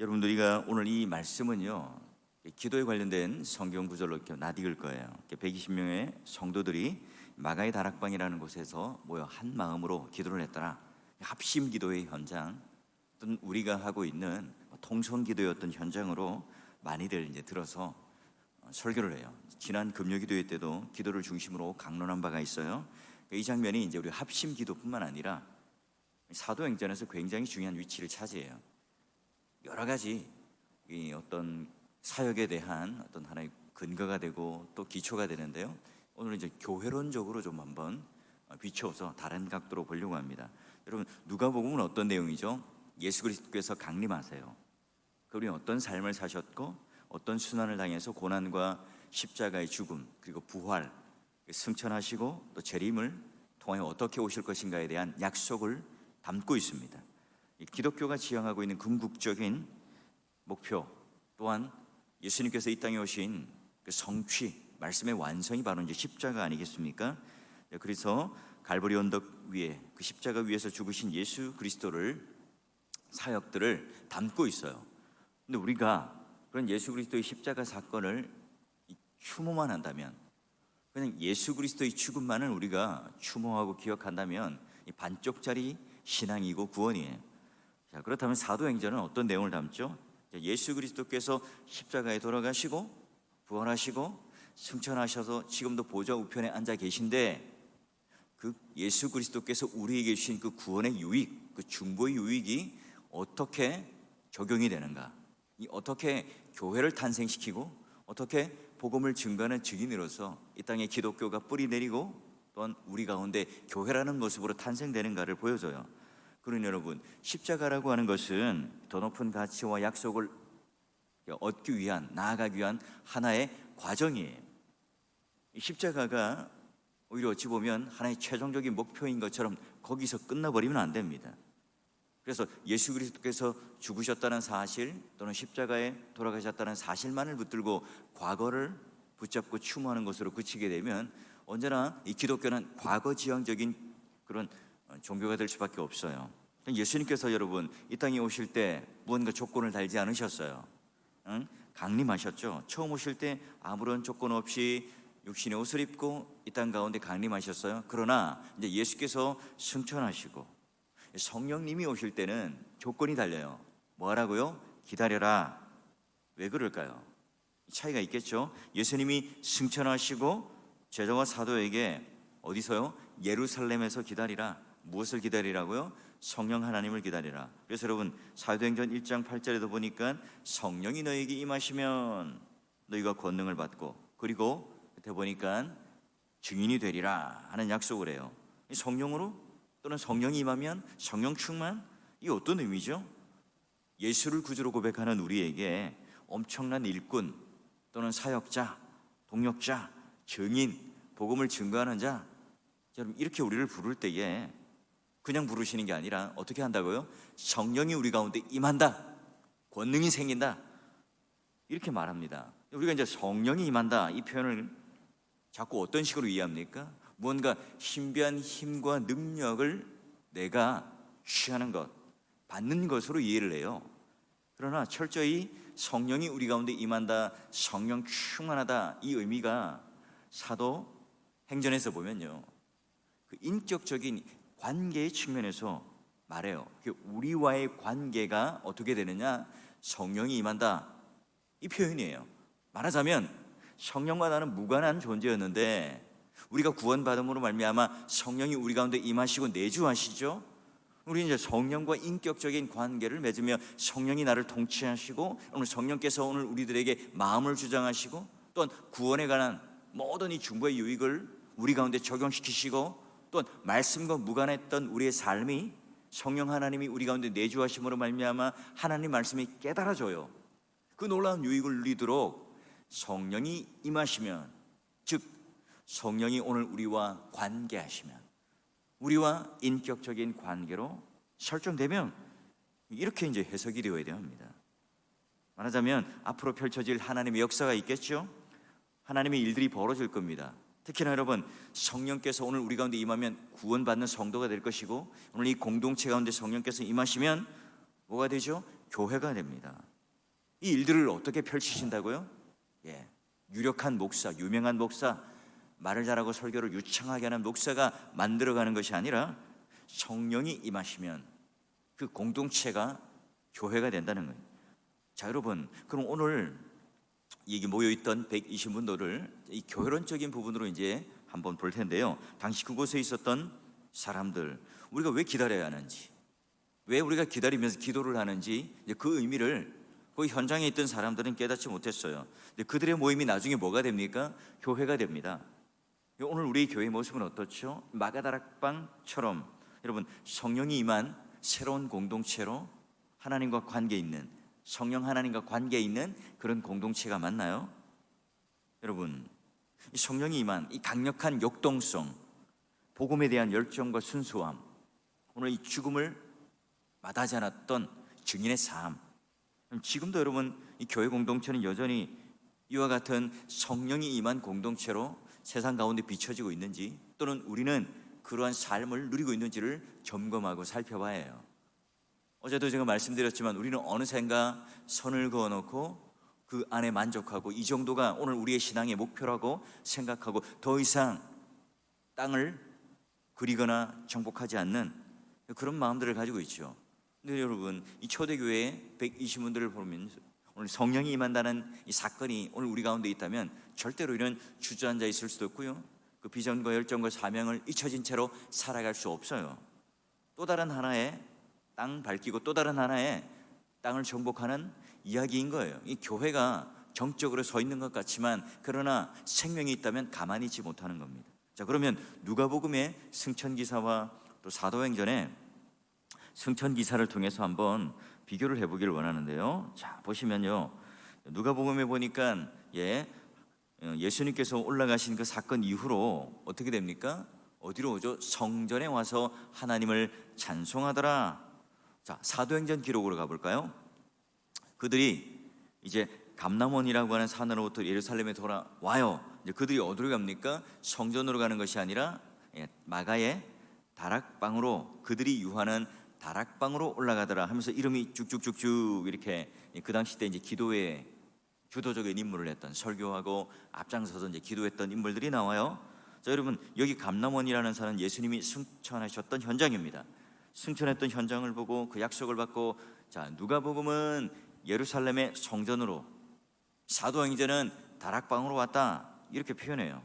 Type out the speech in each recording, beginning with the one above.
여러분 우리가 오늘 이 말씀은요 기도에 관련된 성경 구절로 이렇게 낯익을 거예요. 120명의 성도들이 마가의 다락방이라는 곳에서 모여 한 마음으로 기도를 했더라. 합심 기도의 현장, 어떤 우리가 하고 있는 통성 기도였던 현장으로 많이들 이제 들어서 어, 설교를 해요. 지난 금요 기도회 때도 기도를 중심으로 강론한 바가 있어요. 이 장면이 이제 우리 합심 기도뿐만 아니라 사도행전에서 굉장히 중요한 위치를 차지해요. 여러 가지 이 어떤 사역에 대한 어떤 하나의 근거가 되고 또 기초가 되는데요. 오늘 이제 교회론적으로 좀 한번 비춰서 다른 각도로 보려고 합니다. 여러분 누가복음은 어떤 내용이죠? 예수 그리스도께서 강림하세요. 그분이 어떤 삶을 사셨고 어떤 순환을 당해서 고난과 십자가의 죽음 그리고 부활 승천하시고 또 재림을 통하여 어떻게 오실 것인가에 대한 약속을 담고 있습니다. 이 기독교가 지향하고 있는 궁극적인 목표 또한 예수님께서 이 땅에 오신 그 성취 말씀의 완성이 바로 이제 십자가 아니겠습니까? 네, 그래서 갈보리 언덕 위에 그 십자가 위에서 죽으신 예수 그리스도를 사역들을 담고 있어요. 근데 우리가 그런 예수 그리스도의 십자가 사건을 이 추모만 한다면 그냥 예수 그리스도의 죽음만을 우리가 추모하고 기억한다면 이 반쪽짜리 신앙이고 구원이에요. 자, 그렇다면 사도행전은 어떤 내용을 담죠? 자, 예수 그리스도께서 십자가에 돌아가시고 부활하시고 승천하셔서 지금도 보좌 우편에 앉아 계신데 그 예수 그리스도께서 우리에게 주신 그 구원의 유익, 그 중보의 유익이 어떻게 적용이 되는가? 이 어떻게 교회를 탄생시키고 어떻게 복음을 증거하는 증인으로서 이 땅에 기독교가 뿌리 내리고 또한 우리 가운데 교회라는 모습으로 탄생되는가를 보여줘요. 그러니 여러분 십자가라고 하는 것은 더 높은 가치와 약속을 얻기 위한 나아가기 위한 하나의 과정이에요. 이 십자가가 오히려 어찌 보면 하나의 최종적인 목표인 것처럼 거기서 끝나버리면 안 됩니다. 그래서 예수 그리스도께서 죽으셨다는 사실 또는 십자가에 돌아가셨다는 사실만을 붙들고 과거를 붙잡고 추모하는 것으로 그치게 되면 언제나 이 기독교는 과거 지향적인 그런 어, 종교가 될 수밖에 없어요. 예수님께서 여러분 이 땅에 오실 때 무언가 조건을 달지 않으셨어요. 응? 강림하셨죠. 처음 오실 때 아무런 조건 없이 육신의 옷을 입고 이 땅 가운데 강림하셨어요. 그러나 이제 예수께서 승천하시고 성령님이 오실 때는 조건이 달려요. 뭐라고요? 기다려라. 왜 그럴까요? 차이가 있겠죠. 예수님이 승천하시고 제자와 사도에게 어디서요? 예루살렘에서 기다리라. 무엇을 기다리라고요? 성령 하나님을 기다리라. 그래서 여러분 사도행전 1장 8절에도 보니까 성령이 너에게 임하시면 너희가 권능을 받고 그리고 그때 보니까 증인이 되리라 하는 약속을 해요. 성령으로 또는 성령이 임하면 성령 충만 이 어떤 의미죠? 예수를 구주로 고백하는 우리에게 엄청난 일꾼 또는 사역자, 동역자, 증인, 복음을 증거하는 자 여러분 이렇게 우리를 부를 때에 그냥 부르시는 게 아니라 어떻게 한다고요? 성령이 우리 가운데 임한다. 권능이 생긴다. 이렇게 말합니다. 우리가 이제 성령이 임한다 이 표현을 자꾸 어떤 식으로 이해합니까? 무언가 신비한 힘과 능력을 내가 취하는 것, 받는 것으로 이해를 해요. 그러나 철저히 성령이 우리 가운데 임한다, 성령 충만하다 이 의미가 사도 행전에서 보면요. 그 인격적인 관계의 측면에서 말해요. 그 우리와의 관계가 어떻게 되느냐? 성령이 임한다. 이 표현이에요. 말하자면 성령과 나는 무관한 존재였는데 우리가 구원받음으로 말미암아 성령이 우리 가운데 임하시고 내주하시죠. 우리 이제 성령과 인격적인 관계를 맺으며 성령이 나를 통치하시고 오늘 성령께서 오늘 우리들에게 마음을 주장하시고 또한 구원에 관한 모든 이 중보의 유익을 우리 가운데 적용시키시고 또한 말씀과 무관했던 우리의 삶이 성령 하나님이 우리 가운데 내주하심으로 말미암아 하나님 말씀이 깨달아져요. 그 놀라운 유익을 누리도록 성령이 임하시면 즉 성령이 오늘 우리와 관계하시면 우리와 인격적인 관계로 설정되면 이렇게 이제 해석이 되어야 됩니다. 말하자면 앞으로 펼쳐질 하나님의 역사가 있겠죠. 하나님의 일들이 벌어질 겁니다. 특히나 여러분 성령께서 오늘 우리 가운데 임하면 구원받는 성도가 될 것이고 오늘 이 공동체 가운데 성령께서 임하시면 뭐가 되죠? 교회가 됩니다. 이 일들을 어떻게 펼치신다고요? 예, 유력한 목사, 유명한 목사, 말을 잘하고 설교를 유창하게 하는 목사가 만들어가는 것이 아니라 성령이 임하시면 그 공동체가 교회가 된다는 거예요. 자, 여러분, 그럼 오늘 여기 모여 있던 120분들을 이 교회론적인 부분으로 이제 한번 볼 텐데요. 당시 그곳에 있었던 사람들, 우리가 왜 기다려야 하는지, 왜 우리가 기다리면서 기도를 하는지 그 의미를 그 현장에 있던 사람들은 깨닫지 못했어요. 근데 그들의 모임이 나중에 뭐가 됩니까? 교회가 됩니다. 오늘 우리 교회 모습은 어떻죠? 마가다락방처럼 여러분 성령이 임한 새로운 공동체로 하나님과 관계 있는 성령 하나님과 관계 있는 그런 공동체가 맞나요? 여러분 이 성령이 임한 이 강력한 역동성, 복음에 대한 열정과 순수함, 오늘 이 죽음을 마다하지 않았던 증인의 삶. 지금도 여러분 이 교회 공동체는 여전히 이와 같은 성령이 임한 공동체로 세상 가운데 비춰지고 있는지 또는 우리는 그러한 삶을 누리고 있는지를 점검하고 살펴봐야 해요. 어제도 제가 말씀드렸지만 우리는 어느샌가 선을 그어놓고 그 안에 만족하고 이 정도가 오늘 우리의 신앙의 목표라고 생각하고 더 이상 땅을 그리거나 정복하지 않는 그런 마음들을 가지고 있죠. 근데 여러분 이 초대교회 120분들을 보면 오늘 성령이 임한다는 이 사건이 오늘 우리 가운데 있다면 절대로 이런 주저앉아 있을 수도 없고요. 그 비전과 열정과 사명을 잊혀진 채로 살아갈 수 없어요. 또 다른 하나의 땅 밝히고 또 다른 하나의 땅을 정복하는 이야기인 거예요. 이 교회가 정적으로 서 있는 것 같지만 그러나 생명이 있다면 가만히 있지 못하는 겁니다. 자 그러면 누가복음의 승천 기사와 또 사도행전의 승천 기사를 통해서 한번 비교를 해 보기를 원하는데요. 자 보시면요, 누가복음에 보니까 예 어, 예수님께서 올라가신 그 사건 이후로 어떻게 됩니까? 어디로 오죠? 성전에 와서 하나님을 찬송하더라. 자 사도행전 기록으로 가볼까요? 그들이 이제 감남원이라고 하는 산으로부터 예루살렘에 돌아와요. 이제 그들이 어디로 갑니까? 성전으로 가는 것이 아니라 예, 마가의 다락방으로 그들이 유하는 다락방으로 올라가더라 하면서 이름이 쭉쭉쭉쭉 이렇게 그 당시 때 이제 기도에 주도적인 임무를 했던 설교하고 앞장서서 이제 기도했던 인물들이 나와요. 자 여러분 여기 감남원이라는 산은 예수님이 승천하셨던 현장입니다. 승천했던 현장을 보고 그 약속을 받고 자 누가복음은 예루살렘의 성전으로 사도행전은 다락방으로 왔다 이렇게 표현해요.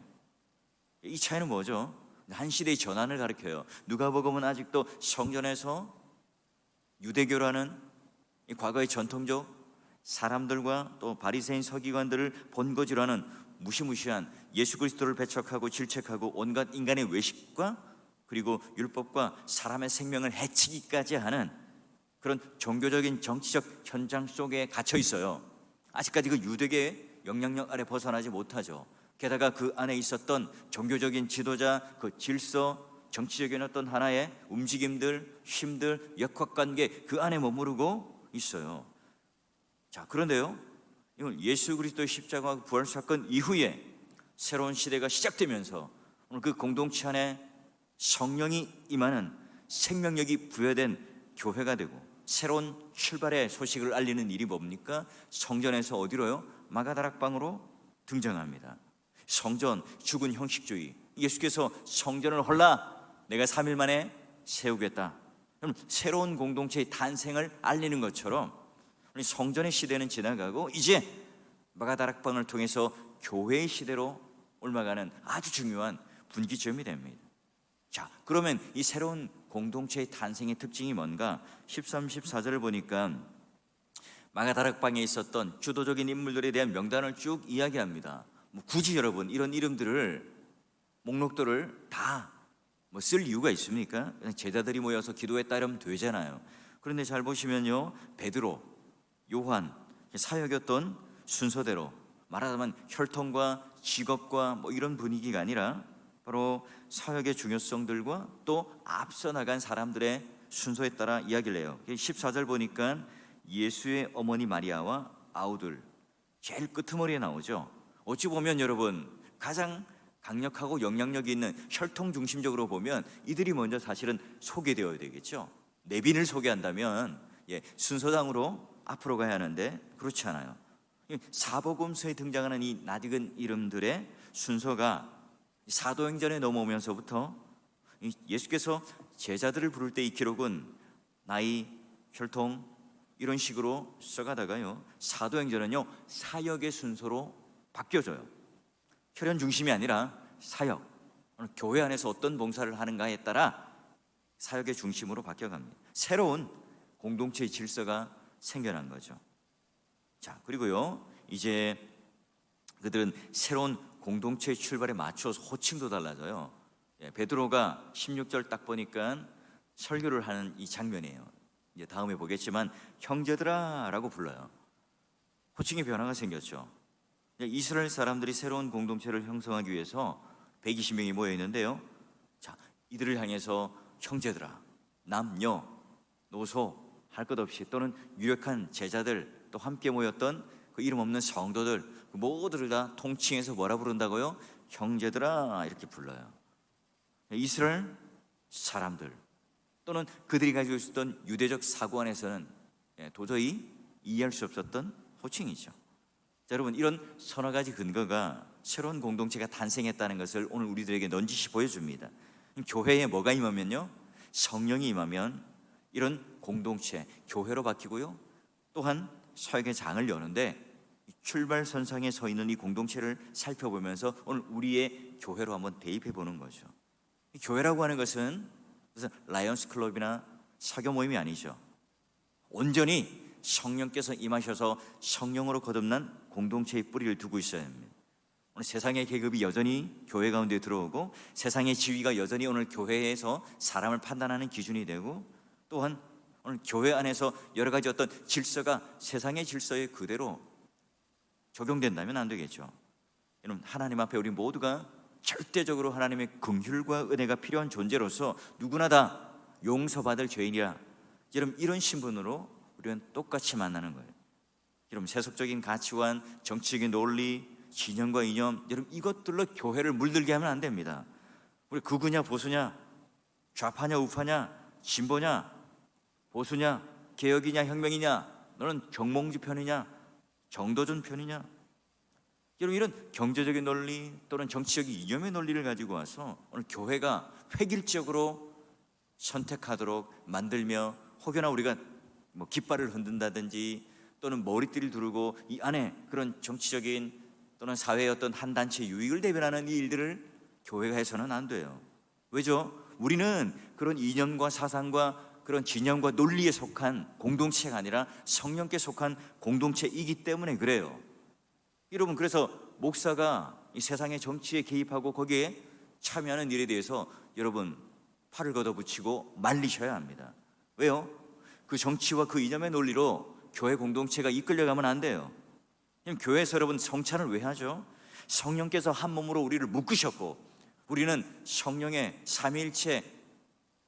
이 차이는 뭐죠? 한 시대의 전환을 가리켜요. 누가복음은 아직도 성전에서 유대교라는 이 과거의 전통적 사람들과 또 바리새인 서기관들을 본거지라는 무시무시한 예수 그리스도를 배척하고 질책하고 온갖 인간의 외식과 그리고 율법과 사람의 생명을 해치기까지 하는 그런 종교적인 정치적 현장 속에 갇혀 있어요. 아직까지 그 유대계의 영향력 아래 벗어나지 못하죠. 게다가 그 안에 있었던 종교적인 지도자, 그 질서, 정치적인 어떤 하나의 움직임들, 힘들, 역학관계 그 안에 머무르고 있어요. 자, 그런데요. 이건 예수 그리스도의 십자가 부활 사건 이후에 새로운 시대가 시작되면서 오늘 그 공동체 안에 성령이 임하는 생명력이 부여된 교회가 되고 새로운 출발의 소식을 알리는 일이 뭡니까? 성전에서 어디로요? 마가다락방으로 등장합니다. 성전 죽은 형식주의. 예수께서 성전을 헐라 내가 3일 만에 세우겠다. 그럼 새로운 공동체의 탄생을 알리는 것처럼 성전의 시대는 지나가고 이제 마가다락방을 통해서 교회의 시대로 올라가는 아주 중요한 분기점이 됩니다. 자, 그러면 이 새로운 공동체의 탄생의 특징이 뭔가? 13, 14절을 보니까 마가다락방에 있었던 주도적인 인물들에 대한 명단을 쭉 이야기합니다. 뭐 굳이 여러분 이런 이름들을 목록들을 다 뭐 쓸 이유가 있습니까? 그냥 제자들이 모여서 기도에 따르면 되잖아요. 그런데 잘 보시면요, 베드로, 요한 사역이었던 순서대로 말하자면 혈통과 직업과 뭐 이런 분위기가 아니라 바로 사역의 중요성들과 또 앞서 나간 사람들의 순서에 따라 이야기를 해요. 14절 보니까 예수의 어머니 마리아와 아우들 제일 끄트머리에 나오죠. 어찌 보면 여러분 가장 강력하고 영향력이 있는 혈통 중심적으로 보면 이들이 먼저 사실은 소개되어야 되겠죠. 내빈을 소개한다면 예, 순서당으로 앞으로 가야 하는데 그렇지 않아요. 이 사복음서에 등장하는 이 낯익은 이름들의 순서가 사도행전에 넘어오면서부터 이 예수께서 제자들을 부를 때 이 기록은 나이, 혈통 이런 식으로 써가다가요 사도행전은요 사역의 순서로 바뀌어져요. 혈연 중심이 아니라 사역. 교회 안에서 어떤 봉사를 하는가에 따라 사역의 중심으로 바뀌어갑니다. 새로운 공동체의 질서가 생겨난 거죠. 자, 그리고요. 이제 그들은 새로운 공동체의 출발에 맞춰서 호칭도 달라져요. 예, 베드로가 16절 딱 보니까 설교를 하는 이 장면이에요. 이제 다음에 보겠지만 형제들아라고 불러요. 호칭의 변화가 생겼죠. 예, 이스라엘 사람들이 새로운 공동체를 형성하기 위해서 120명이 모여 있는데요. 자, 이들을 향해서 형제들아, 남녀, 노소 할 것 없이 또는 유력한 제자들 또 함께 모였던 그 이름 없는 성도들 그 모두를 다 통칭해서 뭐라 부른다고요? 형제들아 이렇게 불러요. 이스라엘 사람들 또는 그들이 가지고 있었던 유대적 사고 안에서는 예, 도저히 이해할 수 없었던 호칭이죠. 자, 여러분 이런 서너 가지 근거가 새로운 공동체가 탄생했다는 것을 오늘 우리들에게 넌지시 보여줍니다. 교회에 뭐가 임하면요, 성령이 임하면 이런 공동체 교회로 바뀌고요. 또한 사역의 장을 여는데 이 출발선상에 서 있는 이 공동체를 살펴보면서 오늘 우리의 교회로 한번 대입해 보는 거죠. 이 교회라고 하는 것은 무슨 라이언스 클럽이나 사교 모임이 아니죠. 온전히 성령께서 임하셔서 성령으로 거듭난 공동체의 뿌리를 두고 있어야 합니다. 오늘 세상의 계급이 여전히 교회 가운데 들어오고 세상의 지위가 여전히 오늘 교회에서 사람을 판단하는 기준이 되고 또한 오늘 교회 안에서 여러 가지 어떤 질서가 세상의 질서에 그대로 적용된다면 안 되겠죠. 여러분 하나님 앞에 우리 모두가 절대적으로 하나님의 긍휼과 은혜가 필요한 존재로서 누구나 다 용서받을 죄인이라 여러분 이런 신분으로 우리는 똑같이 만나는 거예요. 여러분 세속적인 가치관, 정치적인 논리, 진영과 이념 여러분 이것들로 교회를 물들게 하면 안 됩니다. 우리 극우냐 보수냐, 좌파냐 우파냐, 진보냐, 보수냐, 개혁이냐 혁명이냐, 너는 정몽주 편이냐, 정도전 편이냐? 여러분 이런 경제적인 논리 또는 정치적인 이념의 논리를 가지고 와서 오늘 교회가 획일적으로 선택하도록 만들며 혹여나 우리가 뭐 깃발을 흔든다든지 또는 머리띠를 두르고 이 안에 그런 정치적인 또는 사회의 어떤 한 단체 유익을 대변하는 이 일들을 교회가 해서는 안 돼요. 왜죠? 우리는 그런 이념과 사상과 그런 진영과 논리에 속한 공동체가 아니라 성령께 속한 공동체이기 때문에 그래요. 여러분 그래서 목사가 이 세상의 정치에 개입하고 거기에 참여하는 일에 대해서 여러분 팔을 걷어붙이고 말리셔야 합니다. 왜요? 그 정치와 그 이념의 논리로 교회 공동체가 이끌려가면 안 돼요. 교회에서 여러분 성찬을 왜 하죠? 성령께서 한 몸으로 우리를 묶으셨고 우리는 성령의 삼위일체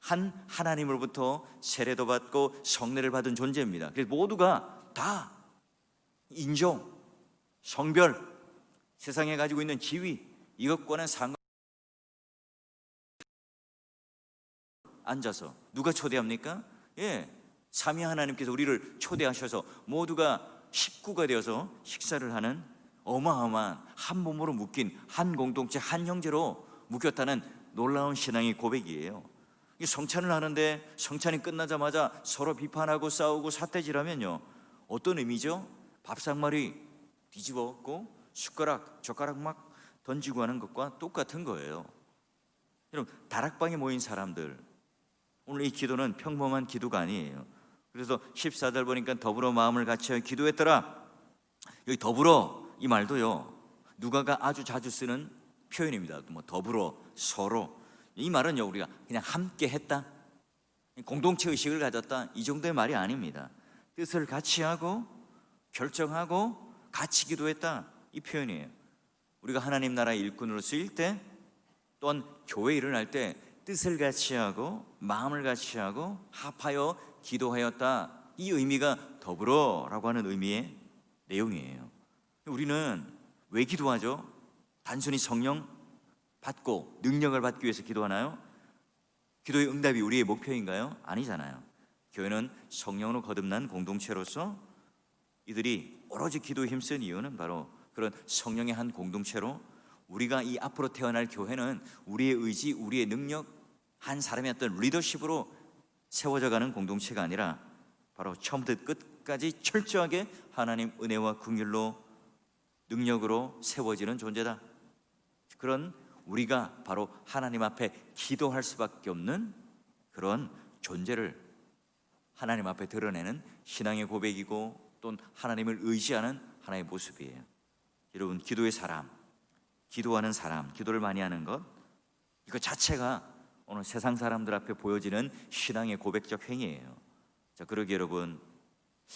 한 하나님으로부터 세례도 받고 성례를 받은 존재입니다. 그래서 모두가 다 인종, 성별, 세상에 가지고 있는 지위 이것과는 상관 앉아서 누가 초대합니까? 예, 삼위 하나님께서 우리를 초대하셔서 모두가 식구가 되어서 식사를 하는 어마어마한 한 몸으로 묶인 한 공동체 한 형제로 묶였다는 놀라운 신앙의 고백이에요. 이 성찬을 하는데 성찬이 끝나자마자 서로 비판하고 싸우고 사태질하면요 어떤 의미죠? 밥상머리 뒤집어 엎고 숟가락 젓가락 막 던지고 하는 것과 똑같은 거예요. 여러분 다락방에 모인 사람들 오늘 이 기도는 평범한 기도가 아니에요. 그래서 14절 보니까 더불어 마음을 같이 기도했더라. 여기 더불어 이 말도요. 누가가 아주 자주 쓰는 표현입니다. 뭐 더불어 서로 이 말은요 우리가 그냥 함께 했다. 공동체 의식을 가졌다. 이 정도의 말이 아닙니다. 뜻을 같이 하고 결정하고 같이 기도했다. 이 표현이에요. 우리가 하나님 나라의 일꾼으로 쓰일 때 또한 교회 일을 할 때 뜻을 같이 하고 마음을 같이 하고 합하여 기도하였다. 이 의미가 더불어라고 하는 의미의 내용이에요. 우리는 왜 기도하죠? 단순히 성령 받고 능력을 받기 위해서 기도하나요? 기도의 응답이 우리의 목표인가요? 아니잖아요. 교회는 성령으로 거듭난 공동체로서 이들이 오로지 기도에 힘쓴 이유는 바로 그런 성령의 한 공동체로 우리가 이 앞으로 태어날 교회는 우리의 의지, 우리의 능력, 한 사람의 어떤 리더십으로 세워져 가는 공동체가 아니라 바로 처음부터 끝까지 철저하게 하나님 은혜와 긍휼로 능력으로 세워지는 존재다. 그런 우리가 바로 하나님 앞에 기도할 수밖에 없는 그런 존재를 하나님 앞에 드러내는 신앙의 고백이고 또는 하나님을 의지하는 하나의 모습이에요. 여러분 기도의 사람, 기도하는 사람, 기도를 많이 하는 것 이거 자체가 오늘 세상 사람들 앞에 보여지는 신앙의 고백적 행위예요. 자, 그러기 여러분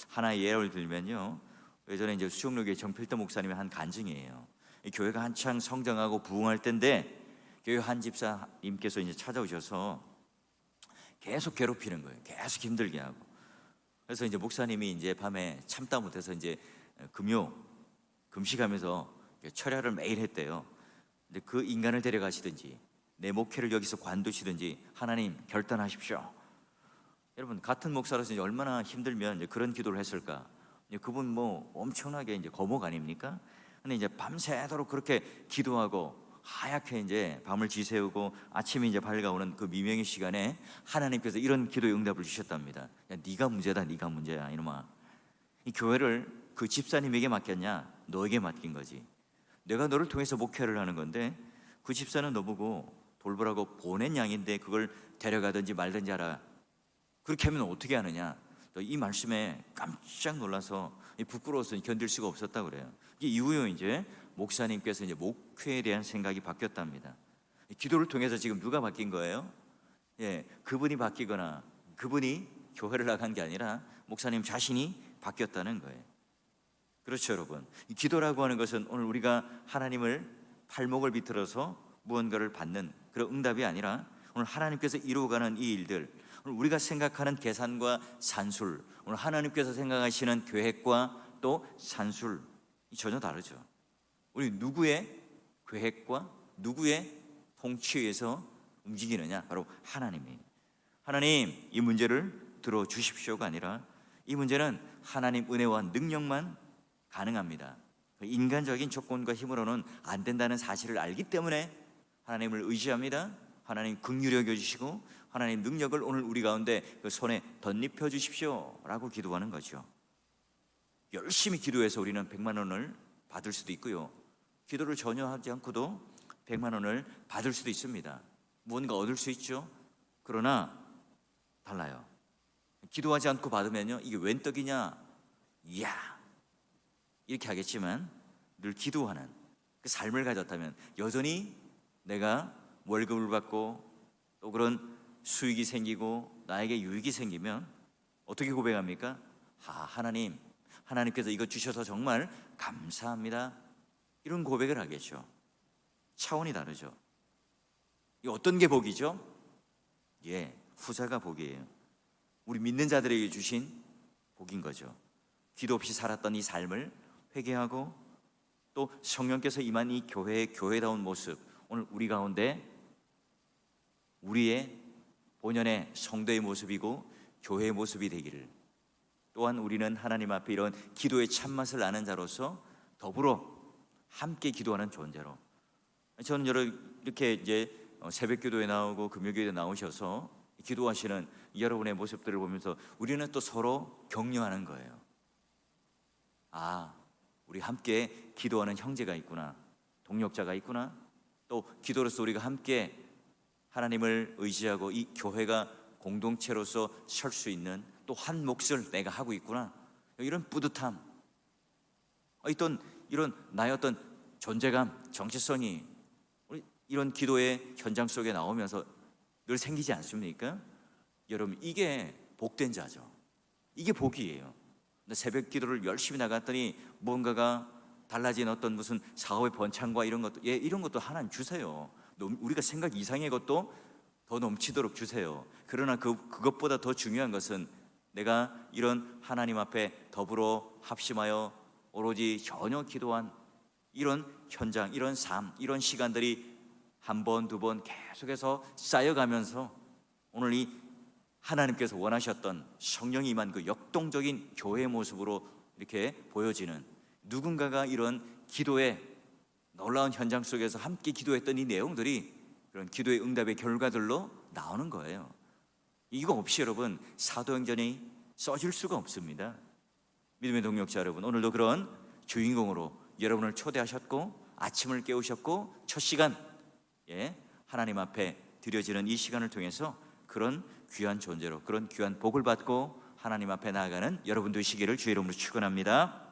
하나의 예를 들면요. 예전에 이제 수영로교회 정필도 목사님의 한 간증이에요. 이 교회가 한창 성장하고 부흥할 때인데 교회 한 집사님께서 이제 찾아오셔서 계속 괴롭히는 거예요. 계속 힘들게 하고. 그래서 이제 목사님이 이제 밤에 참다 못해서 이제 금요 금식하면서 철야를 매일 했대요. 근데 그 인간을 데려가시든지 내 목회를 여기서 관두시든지 하나님 결단하십시오. 여러분 같은 목사로서 얼마나 힘들면 그런 기도를 했을까? 그분 뭐 엄청나게 이제 거목 아닙니까? 근데 이제 밤새도록 그렇게 기도하고 하얗게 이제 밤을 지새우고 아침에 이제 밝아오는 그 미명의 시간에 하나님께서 이런 기도의 응답을 주셨답니다. 야, 네가 문제다, 네가 문제야, 이놈아. 이 교회를 그 집사님에게 맡겼냐? 너에게 맡긴 거지. 내가 너를 통해서 목회를 하는 건데 그 집사는 너 보고 돌보라고 보낸 양인데 그걸 데려가든지 말든지 하라. 그렇게 하면 어떻게 하느냐? 또이 말씀에 깜짝 놀라서 부끄러워서 견딜 수가 없었다 그래요. 이 이후에 이제 목사님께서 이제 목회에 대한 생각이 바뀌었답니다. 기도를 통해서 지금 누가 바뀐 거예요? 예, 그분이 바뀌거나 그분이 교회를 나간 게 아니라 목사님 자신이 바뀌었다는 거예요. 그렇죠, 여러분. 이 기도라고 하는 것은 오늘 우리가 하나님을 팔목을 비틀어서 무언가를 받는 그런 응답이 아니라 오늘 하나님께서 이루어가는 이 일들, 오늘 우리가 생각하는 계산과 산술, 오늘 하나님께서 생각하시는 계획과 또 산술 이 전혀 다르죠. 우리 누구의 계획과 누구의 통치에서 움직이느냐? 바로 하나님이. 하나님 이 문제를 들어 주십시오가 아니라 이 문제는 하나님 은혜와 능력만 가능합니다. 인간적인 조건과 힘으로는 안 된다는 사실을 알기 때문에 하나님을 의지합니다. 하나님 긍휼히 여겨 주시고 하나님 능력을 오늘 우리 가운데 그 손에 덧입혀 주십시오라고 기도하는 거죠. 열심히 기도해서 우리는 100만 원을 받을 수도 있고요. 기도를 전혀 하지 않고도 100만 원을 받을 수도 있습니다. 무언가 얻을 수 있죠. 그러나 달라요. 기도하지 않고 받으면요. 이게 웬 떡이냐? 이야. 이렇게 하겠지만 늘 기도하는 그 삶을 가졌다면 여전히 내가 월급을 받고 또 그런 수익이 생기고 나에게 유익이 생기면 어떻게 고백합니까? 아, 하나님, 하나님께서 이거 주셔서 정말 감사합니다. 이런 고백을 하겠죠. 차원이 다르죠. 이 어떤 게 복이죠? 예, 후자가 복이에요. 우리 믿는 자들에게 주신 복인 거죠. 기도 없이 살았던 이 삶을 회개하고 또 성령께서 임한 이 교회의 교회다운 모습 오늘 우리 가운데 우리의 본연의 성도의 모습이고 교회의 모습이 되기를 또한 우리는 하나님 앞에 이런 기도의 참맛을 아는 자로서 더불어 함께 기도하는 존재로 저는 여러 이렇게 이제 새벽 기도에 나오고 금요 기도에 나오셔서 기도하시는 여러분의 모습들을 보면서 우리는 또 서로 격려하는 거예요. 아, 우리 함께 기도하는 형제가 있구나. 동력자가 있구나. 또 기도로서 우리가 함께 하나님을 의지하고 이 교회가 공동체로서 설 수 있는 또 한 몫을 내가 하고 있구나. 이런 뿌듯함. 어떤 이런 나의 어떤 존재감, 정체성이 이런 기도의 현장 속에 나오면서 늘 생기지 않습니까? 여러분 이게 복된 자죠. 이게 복이에요. 새벽 기도를 열심히 나갔더니 뭔가가 달라진 어떤 무슨 사업의 번창과 이런 것도 예 이런 것도 하나님 주세요. 넘- 우리가 생각 이상의 것도 더 넘치도록 주세요. 그러나 그 그것보다 더 중요한 것은 내가 이런 하나님 앞에 더불어 합심하여 오로지 전혀 기도한 이런 현장, 이런 삶, 이런 시간들이 한 번, 두 번 계속해서 쌓여가면서 오늘 이 하나님께서 원하셨던 성령이 임한 그 역동적인 교회의 모습으로 이렇게 보여지는 누군가가 이런 기도의 놀라운 현장 속에서 함께 기도했던 이 내용들이 그런 기도의 응답의 결과들로 나오는 거예요. 이거 없이 여러분 사도행전이 써질 수가 없습니다. 믿음의 동력자 여러분, 오늘도 그런 주인공으로 여러분을 초대하셨고 아침을 깨우셨고 첫 시간 예, 하나님 앞에 드려지는 이 시간을 통해서 그런 귀한 존재로 그런 귀한 복을 받고 하나님 앞에 나아가는 여러분 되시기를 주의 이름으로 축원합니다.